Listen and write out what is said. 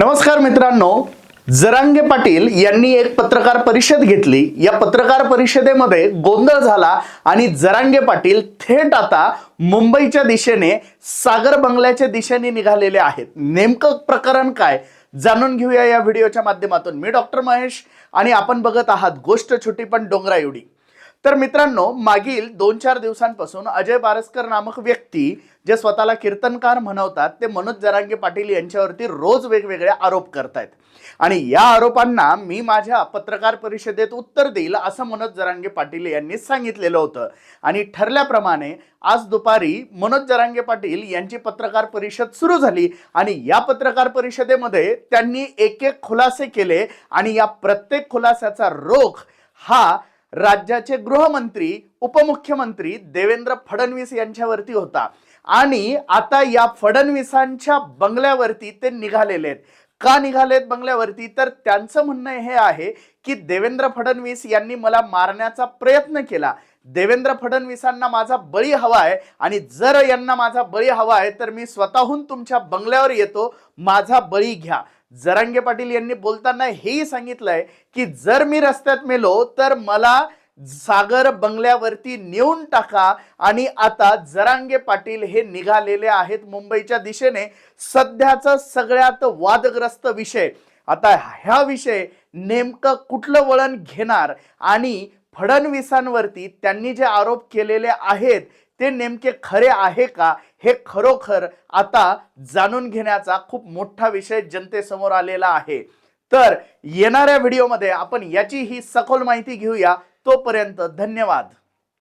नमस्कार मित्रांनो जरांगे पाटील यांनी एक पत्रकार परिषद घेतली. या पत्रकार परिषदेमध्ये गोंधळ झाला आणि जरांगे पाटील थेट आता मुंबईच्या दिशेने सागर बंगल्याच्या दिशेने निघालेले आहेत. नेमकं प्रकरण काय? जाणून घेऊया या व्हिडिओच्या माध्यमातून. मी डॉक्टर महेश आणि आपण बघत आहात गोष्ट छोटी पण डोंगरा एवढी तर मित्रांनो मागील दोन चार दिवसांपासून अजय बारसकर नामक व्यक्ती जे स्वतःला कीर्तनकार म्हणवतात ते मनोज जरांगे पाटील यांच्यावरती रोज वेगवेगळे आरोप करतायत. आणि या आरोपांना मी माझ्या पत्रकार परिषदेत उत्तर देईल असं मनोज जरांगे पाटील यांनी सांगितलेलं होतं. आणि ठरल्याप्रमाणे आज दुपारी मनोज जरांगे पाटील यांची पत्रकार परिषद सुरू झाली आणि या पत्रकार परिषदेमध्ये त्यांनी एक एक खुलासे केले आणि या प्रत्येक खुलासाचा रोख हा राज्याचे गृहमंत्री उपमुख्यमंत्री देवेंद्र फडणवीस यांच्यावरती होता. आणि आता या फडणवीसांच्या बंगल्यावरती ते निघालेले आहेत. का निघालेत बंगल्यावरती? तर त्यांचं म्हणणं हे आहे की देवेंद्र फडणवीस यांनी मला मारण्याचा प्रयत्न केला. देवेंद्र फडणवीसांना माझा बळी हवा आहे आणि जर यांना माझा बळी हवा आहे तर मी स्वतःहून तुमच्या बंगल्यावर येतो. माझा बळी घ्या. जरांगे पाटील यांनी बोलताना हेही सांगितलंय की जर मी रस्त्यात मेलो तर मला सागर बंगल्यावरती नेऊन टाका. आणि आता जरांगे पाटील हे निघालेले आहेत मुंबईच्या दिशेने. सध्याचा सगळ्यात वादग्रस्त विषय. आता ह्या विषय नेमकं कुठलं वळण घेणार? आणि फडणवीसांवरती त्यांनी जे आरोप केलेले आहेत ते नेमके खरे आहे का? हे खरोखर आता जाणून घेण्याचा खूप मोठा विषय जनतेसमोर आलेला आहे. तर येणाऱ्या व्हिडिओमध्ये आपण याची ही सखोल माहिती घेऊया. तोपर्यंत धन्यवाद.